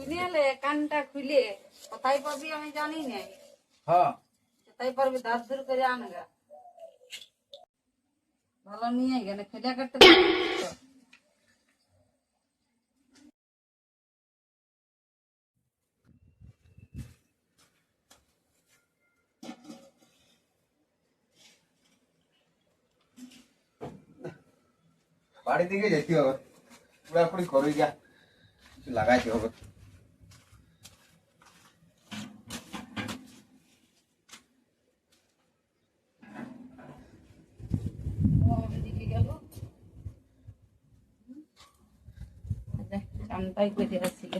শুনে এলে কানটা খুলে কোথায় পাবি আমি জানি না হ্যাঁ। কোথায় পারবি দাঁত দূর করে আনগা ভালো নিয়ে গেলে খেলে কাটতে পারবি। তো। বাড়ি দিকে যেতে হবে। পুরাপুরি করে যা কিছু লাগাইতে হবে। কানটাই করে আসছিল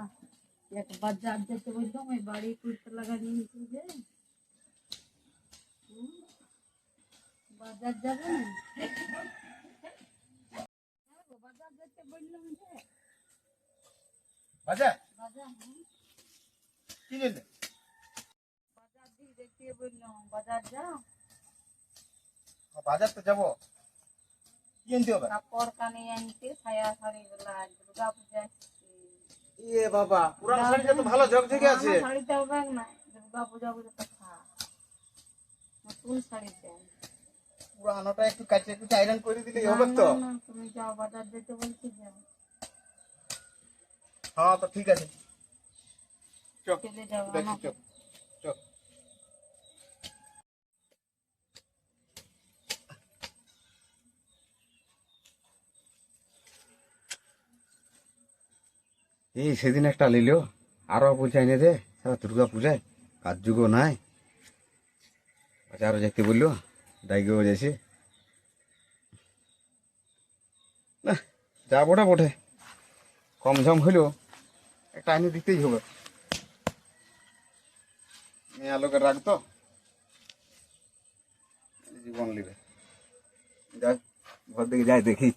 আহ, এক বাজার যেতে বললাম ওই বাড়ি করতে লাগা নিয়েছি যে হুম, বাজার যাবে না হ্যাঁ গো, বাজার যেতে বললাম যে আচ্ছা বাজার হুম, কি জন্য বাজার দিয়ে দেখতে বললাম বাজার যাও বাজার তো যাব কি আনতে হবে কাপড় কানে আনতে সায়া শাড়ি গুলা দুর্গা পূজা আসছে ইয়ে বাবা পুরানো শাড়িটা তো ভালো ঝকঝকে আছে। পুরানো হবে না দুর্গা পূজা পূজা তো নতুন শাড়ি পুরানোটা একটু কাছে একটু আয়রন করে দিলে হবে তো। তুমি যাও বাজার যেতে বলছি যাও হ্যাঁ তো ঠিক আছে। চল চলে যাও চল চল এই সেদিন একটা লিলো আরও পূজায় এনে দে সারা দুর্গা পূজায়। কাজ যুগও নাই। আরও যেতে বলল ডাইগেও যাইছে। না যা বটে বটে। কম ঝম হইলেও একটা এনে দিতেই হবে। মেয়ে আলোকে রাখতো জীবন লিবে। যাক ঘর দিকে যাই দেখি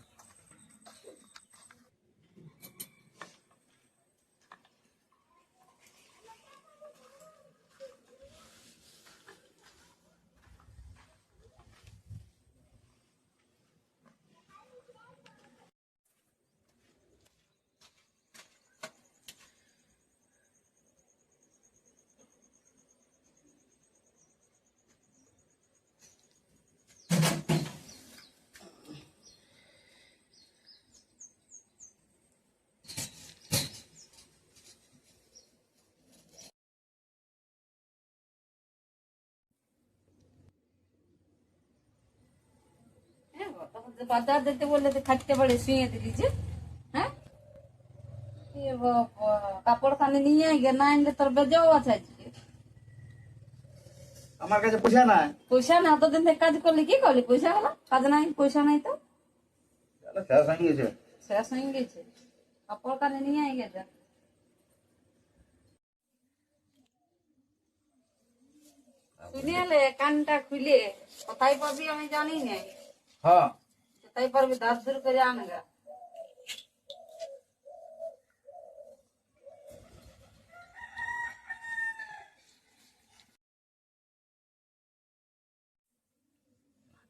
হ্যাঁ যে বাজার যেতে বললে তো থাকতে পারে শুয়ে দিলি যে। হ্যাঁ? কাপড় খানে নিয়ে আয় গে না আনলে তোর বেজাও আছে আজকে আমার কাছে পয়সা নাই। পয়সা না এতদিন থেকে কাজ করলি কি করলি? পয়সা হলো? কাজ নাই পয়সা নাই তো? শেষ হয়ে গেছে। শেষ হয়ে গেছে। কাপড় কানে নিয়ে গেছে শুনে কানটা খুলে কোথায় পাবি আমি জানি না হ্যাঁ। কোথায় পারবি দাঁত দূর করে আনগা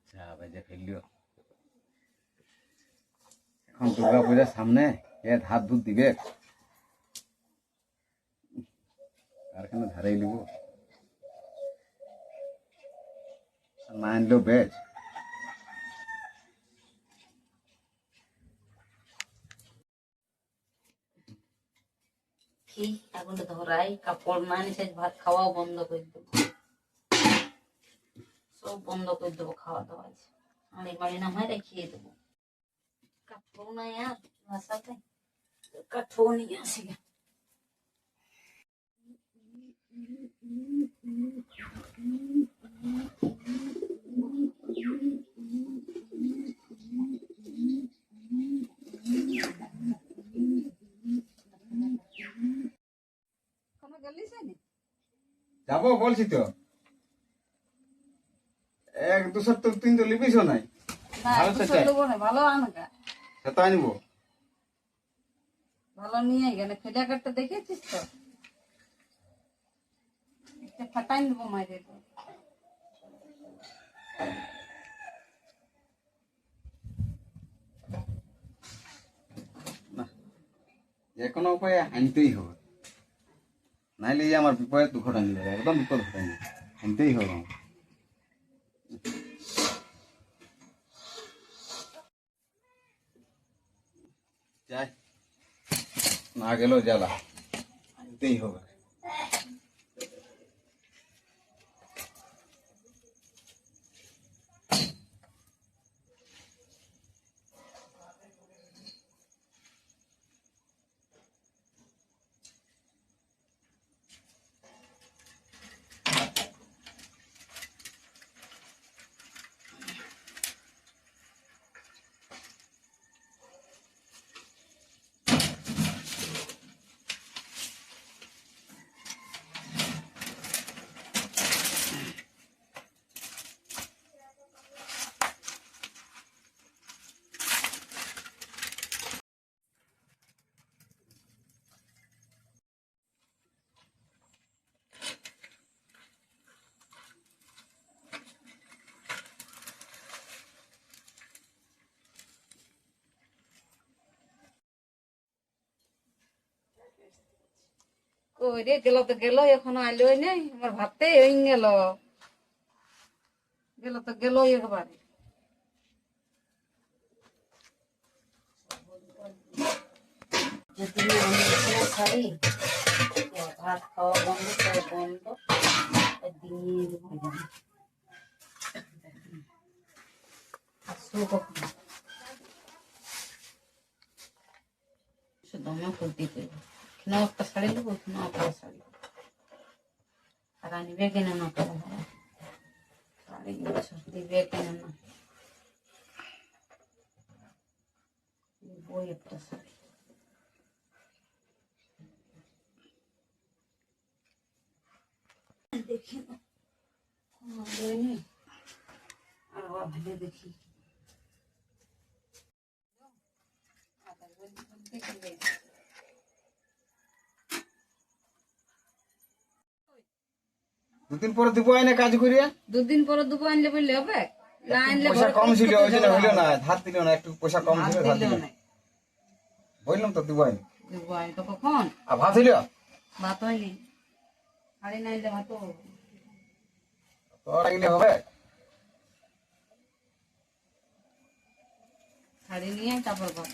যা বেজে ফেললিও এখন দুর্গা পূজার সামনে এ ধার দুধ দিবে আর কেন ধারেই নিব না আনলেও কি আগুনটা ধরাই, কাপড় না নিচে ভাত খাওয়াও বন্ধ করে দেবো। সব বন্ধ করে দেবো, খাওয়া দাওয়া আর এই বাড়ি হয় রেখিয়ে দেবো। কাপড় নাই আর ভাষাতে কাঠও নিয়ে আসি গে। কোনো গেলিস নি যাব বলছি তো। এক দুশো তো তিন তো লিপিস নাই। ভালো তো চাই। ভালো আনগা সে আনব? ভালো নিয়ে গেলে ফেলে কাটতে দেখেছিস তো? একটা ফাটাই দেবো তো। যে কোনো উপায়ে আনতেই হবে। নাইলে এই আমার বিপদে টানি যাবে একদম বিপদ ঘটাই না আনতেই যাই, না গেলেও জ্বালা। আনতেই হবে। কই রে গেল তো গেল, এখনও আইলো নেই, আমার ভাতে হয়ে গেল। গেল তো গেল একবারে। যদি আমি এখানে ভাত খাওয়া বন্ধ সব বন্ধ এখানে একটা শাড়ি নেব এখানে একটা শাড়ি আর আনবে কেন না করে শাড়ি বছর দিবে কেন না বই একটা শাড়ি দেখি না কোনো বই নেই আর আবার ভেবে দেখি আবার বই দেখি দেখি দুদিন পরে দিব আইনে কাজ করিয়া? দুদিন পরে দুপুর আনলে বললে হবে? না আনলে পয়সা কম ছিল ওই জন্য হইল না ধার দিল না একটু পয়সা কম ছিল ধার দিল নাই। বললাম তো দিব আইনে। দেবো আমি তো কখন? আর ভাত হইল? ভাত হয়নি। শাড়ি নাইলে ভাত তোর গেলে হবে? শাড়ি নিয়ে তারপর ভাত।